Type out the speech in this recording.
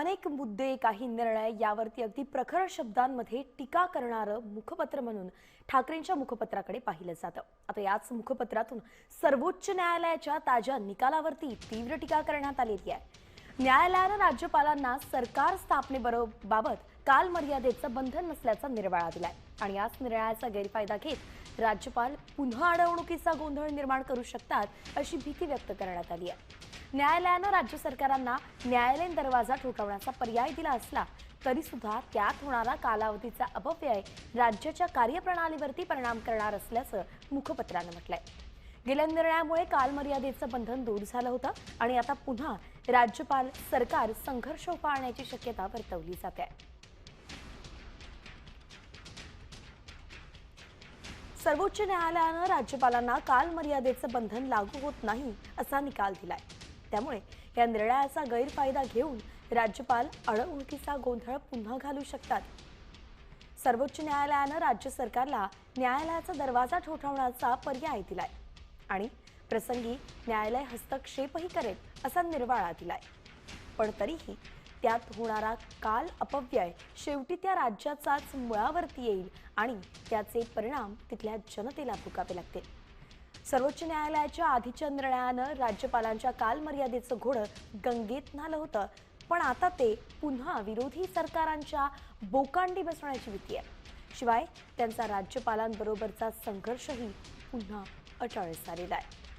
अनेक मुद्दे काही निर्णय यावरती अगदी प्रखर शब्दांमध्ये टीका करणारं मुखपत्र म्हणून ठाकरेंच्या मुखपत्राकडे पाहिलं जातं. आता याच मुखपत्रातून सर्वोच्च न्यायालयाच्या ताज्या निकालावरती तीव्र टीका करण्यात आलेली आहे. न्यायालयानं राज्यपालांना सरकार स्थापनेबरोबाबत काल मर्यादेचं बंधन नसल्याचा निर्वाळा दिलाय. आणि याच निर्णयाचा गैरफायदा घेत राज्यपाल पुन्हा अडवणुकीचा गोंधळ निर्माण करू शकतात अशी भीती व्यक्त करण्यात आली आहे. न्यायालयानं राज्य सरकारांना न्यायालयीन दरवाजा ठोठावण्याचा पर्याय दिला असला तरी सुद्धा त्यात होणारा कालावधीचा अपव्यय राज्याच्या कार्यप्रणालीवरती परिणाम करणार असल्याचं मुखपत्रानं म्हटलंय. गेल्या निर्णयामुळे कालमर्यादेचं बंधन दूर झालं होतं आणि आता पुन्हा राज्यपाल सरकार संघर्ष पाळण्याची शक्यता वर्तवली जाते. सर्वोच्च न्यायालयानं राज्यपालांना कालमर्यादेचं बंधन लागू होत नाही असा निकाल दिलाय. त्यामुळे या निर्णयाचा गैरफायदा घेऊन राज्यपाल अडवणुकीचा गोंधळ पुन्हा घालू शकतात. सर्वोच्च न्यायालयानं राज्य सरकारला न्यायालयाचा दरवाजा ठोठावण्याचा पर्याय दिलाय आणि प्रसंगी न्यायालय हस्तक्षेपही करेल असा निर्वाळा दिलाय. पण तरीही त्यात होणारा काल अपव्यय शेवटी त्या राज्याचाच मुळावरती येईल आणि त्याचे परिणाम तिथल्या जनतेला भोगावे लागतील. सर्वोच्च न्यायालयाच्या आधीच्या निर्णयानं राज्यपालांच्या कालमर्यादेचं घोडं गंगेत न्हालं होतं. पण आता ते पुन्हा विरोधी सरकारांच्या बोकांडी बसवण्याची भीती आहे. शिवाय त्यांचा राज्यपालांबरोबरचा संघर्षही पुन्हा अटाळीस झालेला आहे.